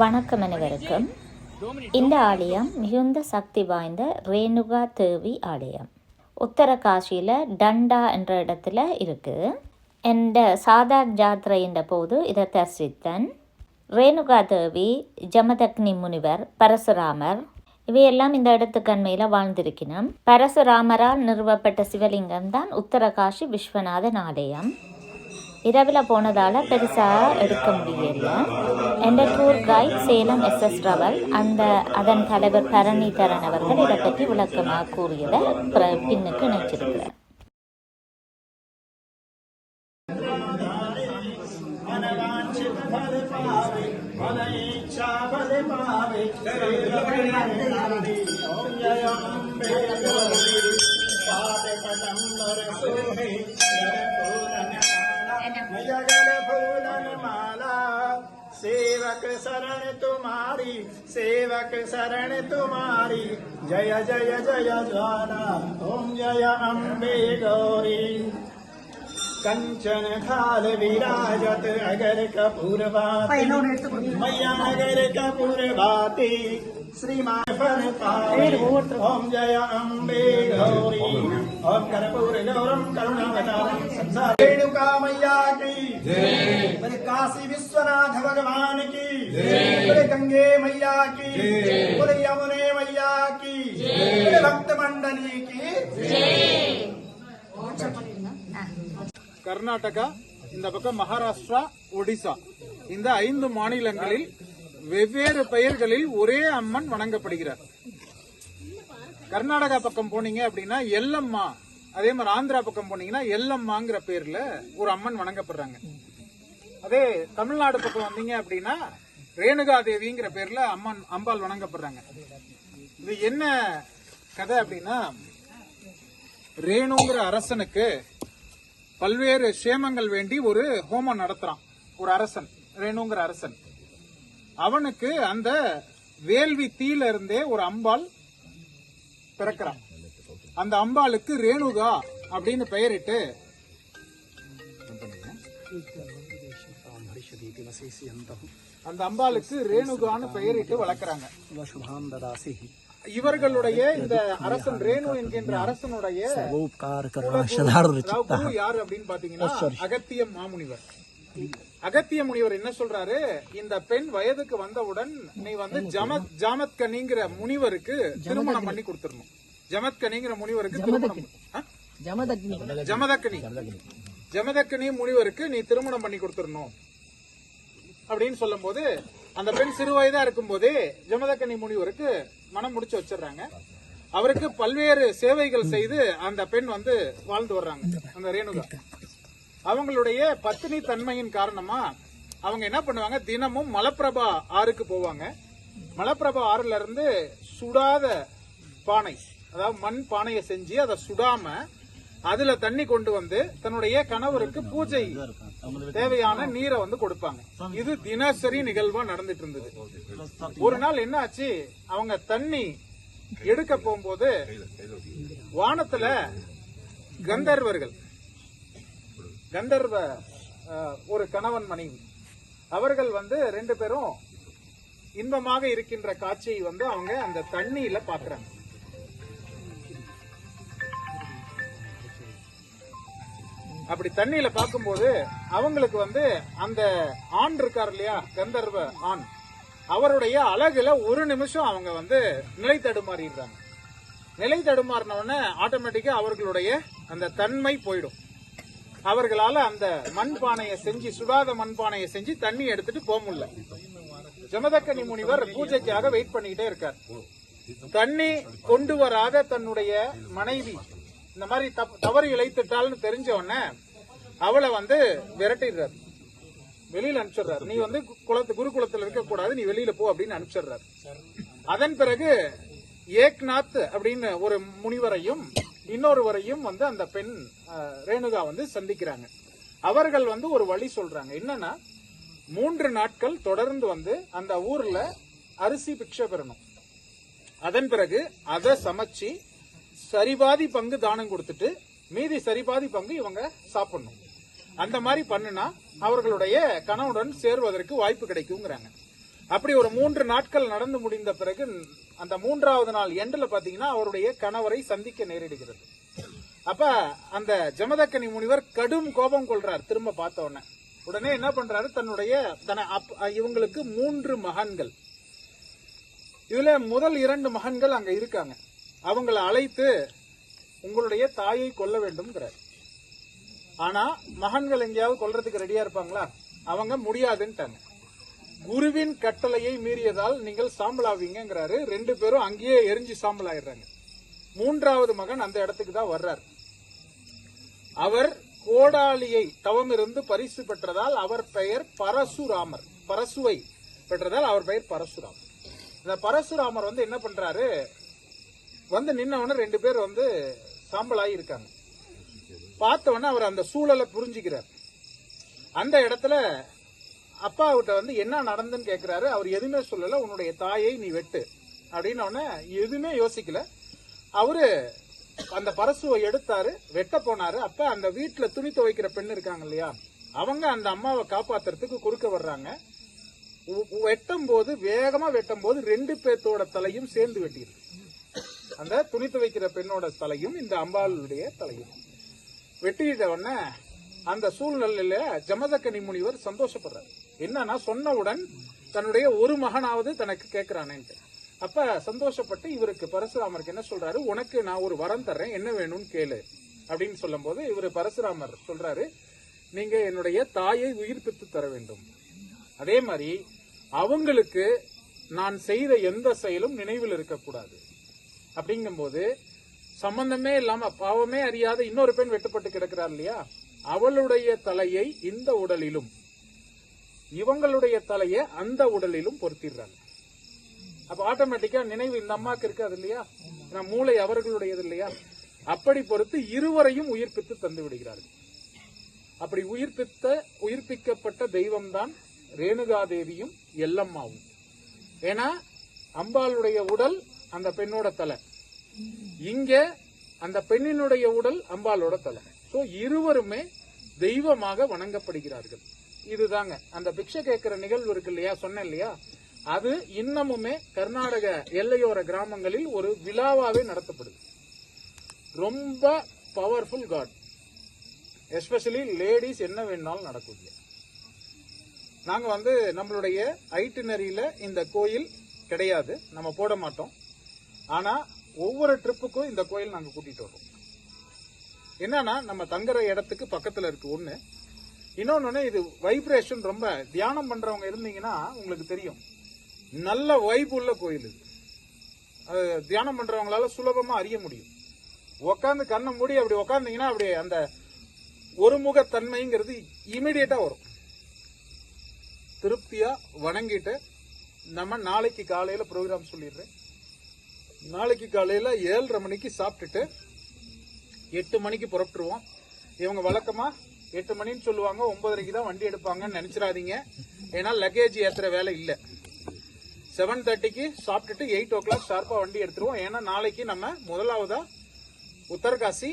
வணக்கம் அனைவருக்கும் இந்த ஆலயம் மிகுந்த சக்தி வாய்ந்த ரேணுகா தேவி ஆலயம். உத்தரகாசியில் டண்டா என்ற இடத்துல இருக்குது எந்த சாதார் ஜாத்திரையின் போது இதை தரிசித்தன். ரேணுகா தேவி ஜமதக்னி முனிவர் பரசுராமர் இவையெல்லாம் இந்த இடத்துக்கு அண்மையில் வாழ்ந்திருக்கணும் பரசுராமரால் நிறுவப்பட்ட சிவலிங்கம் தான் உத்தரகாஷி விஸ்வநாதன் ஆலயம். இரவில் போனதால் பெருசாக எடுக்க முடியல எந்த tour guide Salem SS travel அந்த அதன் தலைவர் பரணிதரன் அவர்கள் இதை பற்றி விளக்கமாக கூறியதை பின்னுக்கு இணைச்சிருக்கிறார் பாவை तुम्हारी सेवक शरण तुम्हारी। जय जय जय ज्वाला ओम जय अम्बे गौरी कंचन खाल विराजत अगर कपूर बाती। मैया अगर कपूर बाती। श्रीमान फल ओम जय अम्बे गौरी ఓం కరపూర గౌరం కరుణావతారం సంసారేణుకామయ్యాకి మరి కాశీ విశ్వనాథ భగవానికి మరి గంగే మయ్యాకి మరి యమునే మయ్యాకి మరి భక్త మండలికి கர்நாடகா இந்த பக்கம் மகாராஷ்டிரா ஒடிசா இந்த ஐந்து மாநிலங்களில் வெவ்வேறு பெயர்களில் ஒரே அம்மன் வணங்கப்படுகிறார் கர்நாடகா பக்கம் போனீங்க அப்படின்னா எல்லம்மா. அதே மாதிரி ஆந்திரா பக்கம் போனீங்கன்னா எல்லம்மாங்கிற பேர்ல ஒரு அம்மன் வணங்கப்படுறாங்க. அதே தமிழ்நாடு பக்கம் வந்தீங்க அப்படின்னா ரேணுகா தேவிங்கிற பேர்ல அம்மன் அம்பாள் வணங்கப்படுறாங்க. இது என்ன கதை அப்படின்னா ரேணுங்கிற அரசனுக்கு பல்வேறு சேமங்கள் வேண்டி ஒரு ஹோமம் நடத்துறான். ஒரு அரசன் ரேணுங்கிற அரசன். அவனுக்கு அந்த வேள்வி தீல இருந்தே ஒரு அம்பாள் பிறக்கிறான் அந்த அம்பாளுக்கு ரேணுகா அப்படின்னு பெயரிட்டு அந்த அம்பாளுக்கு ரேணுகான்னு பெயரிட்டு வளர்க்குறாங்க. இவர்களுடைய இந்த அரசன் ரேணு என்கின்ற அரசனுடைய யார் அப்படின்னு பாத்தீங்கன்னா அகத்திய மாமுனிவர். அகத்திய முனிவர் என்ன சொல்றாரு? இந்த பெண் வயதுக்கு வந்தவுடன் நீ வந்து ஜம ஜாமத்கனிங்கிற முனிவருக்கு திருமணம் பண்ணி கொடுத்துடணும். ஜமத்கனிங்கிற முனிவருக்கு திருமணம்? ஜமதக்கனி ஜமதக்கனி முனிவருக்கு நீ திருமணம் பண்ணி கொடுத்துடணும். அப்படின்னு சொல்லும்போது அந்த பெண் சிறு வயதா இருக்கும்போதே ஜமதக்கனி முனிவருக்கு மனம் முடிச்சு வச்சிடுறாங்க. அவருக்கு பல்வேறு சேவைகள் செய்து அந்த பெண் வந்து வாழ்ந்து வர்றாங்க. அந்த ரேணுகா. அவங்களுடைய பத்தினி தன்மையின் காரணமா அவங்க என்ன பண்ணுவாங்க? தினமும் மலப்பிரபா ஆறுக்கு போவாங்க. மலப்பிரபா ஆறுல இருந்து சுடாத பானை அதாவது மண் பானையை செஞ்சு அதை சுடாம அதுல தண்ணி கொண்டு வந்து தன்னுடைய கணவருக்கு பூஜை தேவையான நீரை வந்து கொடுப்பாங்க. இது தினசரி நிகழ்வா நடந்துட்டு இருந்தது. ஒரு நாள் என்ன ஆச்சு அவங்க தண்ணி எடுக்க போகும்போது வானத்துல கந்தர்வர்கள் கந்தர்வ ஒரு கணவன் மனைவி. அவர்கள் வந்து ரெண்டு பேரும் இன்பமாக இருக்கின்ற காட்சியை வந்து அவங்க அந்த தண்ணியில பாக்குறாங்க. அப்படி தண்ணியில பார்க்கும்போது அவங்களுக்கு வந்து அந்த ஆண் இருக்கார் இல்லையா கந்தர்வ ஆண். அவருடைய அழகுல ஒரு நிமிஷம் அவங்க வந்து நிலை தடுமாறிடுறாங்க. நிலை தடுமாறின உடனே ஆட்டோமேட்டிக்கா அவர்களுடைய அந்த தன்மை போயிடும். அவர்களால அந்த மண்பானையை செஞ்சு சுடாத மண்பானையை செஞ்சு தண்ணி எடுத்துட்டு போக முடியல. ஜமதக்கனி முனிவர் பூஜைக்காக வெயிட் பண்ணிக்கிட்டே இருக்கார். தண்ணி கொண்டு வராத தன்னுடைய மனைவி இந்த மாதிரி தப்- தவறு இழைத்துட்டாள்னு தெரிஞ்ச உடனே அவளை வந்து விரட்டிடுறாரு. வெளியில அனுப்பிச்சிடுறாரு. நீ வந்து குளத்து குருகுலத்துல இருக்க கூடாது நீ வெளியில போ அப்படின்னு அனுப்பிச்சிடுறாரு. அதன் பிறகு ஏக்நாத் அப்படின்னு ஒரு முனிவரையும் இன்னொருவரையும் வந்து அந்த பெண் ரேணுகா வந்து சந்திக்கிறாங்க. அவர்கள் வந்து ஒரு வழி சொல்றாங்க. என்னன்னா மூன்று நாட்கள் தொடர்ந்து வந்து அந்த ஊர்ல அரிசி பிக்ஷை பெறணும். அதன் பிறகு அதை சமைச்சு சரிபாதி பங்கு தானம் கொடுத்துட்டு மீதி சரிபாதி பங்கு இவங்க சாப்பிடணும். அந்த மாதிரி பண்ணுனா அவர்களுடைய கணவுடன் சேருவதற்கு வாய்ப்பு கிடைக்குங்கிறாங்க. அப்படி ஒரு மூன்று நாட்கள் நடந்து முடிந்த பிறகு அந்த மூன்றாவது நாள் எண்டில் பார்த்தீங்கன்னா அவருடைய கணவரை சந்திக்க நேரிடுகிறது. அப்ப அந்த ஜமதக்கனி முனிவர் கடும் கோபம் கொள்றார் திரும்ப பார்த்த உடனே. உடனே என்ன பண்றாரு? தன்னுடைய தன அப்- இவங்களுக்கு மூன்று மகன்கள். இதுல முதல் இரண்டு மகன்கள் அங்க இருக்காங்க. அவங்களை அழைத்து உங்களுடைய தாயை கொல்ல வேண்டும்ங்கிறார். ஆனா மகன்கள் எங்கேயாவது கொல்றதுக்கு ரெடியா இருப்பாங்களா? அவங்க முடியாதுன்ட்டாங்க. குருவின் கட்டளையை மீறியதால் நீங்கள் சாம்பலாவீங்கிறாரு ரெண்டு பேரும் அங்கேயே எரிஞ்சு சாம்பல் ஆயிடுறாங்க மூன்றாவது மகன் அந்த இடத்துக்கு தான் வர்றார். அவர் கோடாலியை தவமிருந்து பரிசு பெற்றதால் அவர் பெயர் பரசுராமர். பரசுவை பெற்றதால் அவர் பெயர் பரசுராமர். இந்த பரசுராமர் வந்து என்ன பண்றாரு? வந்து நின்னவன ரெண்டு பேர் வந்து சாம்பலாகி இருக்காங்க. பார்த்தவொடனே அவர் அந்த சூழலை புரிஞ்சுக்கிறார். அந்த இடத்துல அப்பாவிட்ட வந்து என்ன நடந்துன்னு கேட்குறாரு அவர் எதுவுமே சொல்லல உன்னுடைய தாயை நீ வெட்டு. அப்படின்னு எதுவுமே யோசிக்கல. அவரு அந்த பரசுவை எடுத்தாரு வெட்ட போனாரு. அப்ப அந்த வீட்டுல துணி துவைக்கிற பெண் இருக்காங்க இல்லையா அவங்க அந்த அம்மாவை காப்பாத்துறதுக்கு குறுக்க வர்றாங்க. வெட்டும் போது வேகமா வெட்டும் போது ரெண்டு பேர்த்தோட தலையும் சேர்ந்து வெட்டியிருக்கு. அந்த துணி துவைக்கிற பெண்ணோட தலையும் இந்த அம்பாளுடைய தலையும். வெட்டிட்ட உடனே அந்த சூழ்நிலையில ஜமதக்கனி முனிவர் சந்தோஷப்படுறார். என்னன்னா சொன்னவுடன் தன்னுடைய ஒரு மகனாவது தனக்கு கேட்கிறானேன்ட்டு. அப்ப சந்தோஷப்பட்டு இவருக்கு பரசுராமருக்கு என்ன சொல்றாரு? உனக்கு நான் ஒரு வரம் தர்றேன் என்ன வேணும்னு கேளு. அப்படின்னு சொல்லும்போது இவர் பரசுராமர் சொல்றாரு நீங்க என்னுடைய தாயை உயிர்ப்பித்து தர வேண்டும். அதே மாதிரி அவங்களுக்கு நான் செய்த எந்த செயலும் நினைவில் இருக்கக்கூடாது. அப்படிங்கும்போது சம்பந்தமே இல்லாம பாவமே அறியாத இன்னொரு பெண் வெட்டுப்பட்டு கிடக்கிறார் இல்லையா? அவளுடைய தலையை இந்த உடலிலும் இவங்களுடைய தலையை அந்த உடலிலும் பொருத்திடுறாங்க. அப்ப ஆட்டோமேட்டிக்கா நினைவு இந்த அம்மாக்கு இருக்காது இல்லையா? நான் மூளை அவர்களுடையது இல்லையா? அப்படி பொறுத்து இருவரையும் உயிர்ப்பித்து தந்து விடுகிறார்கள். அப்படி உயிர்ப்பித்த உயிர்ப்பிக்கப்பட்ட தெய்வம்தான் ரேணுகாதேவியும் எல்லம்மாவும். ஏன்னா அம்பாளுடைய உடல் அந்த பெண்ணோட தலை. இங்க அந்த பெண்ணினுடைய உடல் அம்பாளோட தலை. சோ இருவருமே தெய்வமாக வணங்கப்படுகிறார்கள். இதுதாங்க. அந்த பிக்ஷை கேட்கிற நிகழ்வு இருக்கு இல்லையா? சொன்னேன் இல்லையா? அது இன்னமுமே கர்நாடக எல்லையோர கிராமங்களில் ஒரு விழாவாவே நடத்தப்படுது. ரொம்ப பவர்ஃபுல் காட் எஸ்பெஷலி லேடிஸ் என்ன வேணாலும் நடக்கூடிய நாங்க வந்து நம்மளுடைய ஐட்டினரியில இந்த கோயில் கிடையாது. நம்ம போட மாட்டோம். ஆனா ஒவ்வொரு ட்ரிப்புக்கும் இந்த கோயில் நாங்க கூட்டிட்டு வரோம் என்னன்னா நம்ம தங்குற இடத்துக்கு பக்கத்துல இருக்கு ஒன்று இன்னொன்னு இது வைப்ரேஷன் ரொம்ப தியானம் பண்றவங்க இருந்தீங்கன்னா உங்களுக்கு தெரியும். நல்ல வைப் உள்ள கோயில் இது அது தியானம் பண்றவங்களால சுலபமா அறிய முடியும். உட்காந்து கண்ணை மூடி அப்படி உக்காந்தீங்கன்னா அப்படி அந்த ஒருமுகத்தன்மைங்கிறது இமிடியேட்டா வரும். திருப்தியா வணங்கிட்டு நம்ம நாளைக்கு காலையில ப்ரோக்ராம் சொல்லிடுறேன். நாளைக்கு காலையில ஏழரை மணிக்கு சாப்பிட்டுட்டு எட்டு மணிக்கு புறப்பட்டுருவோம். இவங்க வழக்கமாக எட்டு மணின்னு சொல்லுவாங்க ஒன்பதரைக்கு தான் வண்டி எடுப்பாங்கன்னு நினைச்சிடாதீங்க. ஏன்னா லக்கேஜ் ஏற்றுற வேலை இல்லை. செவன் தேர்ட்டிக்கு சாப்பிட்டுட்டு எயிட் ஓ கிளாக் ஷார்ப்பாக வண்டி எடுத்துருவோம். ஏன்னா நாளைக்கு நம்ம முதலாவதாக உத்தரகாசி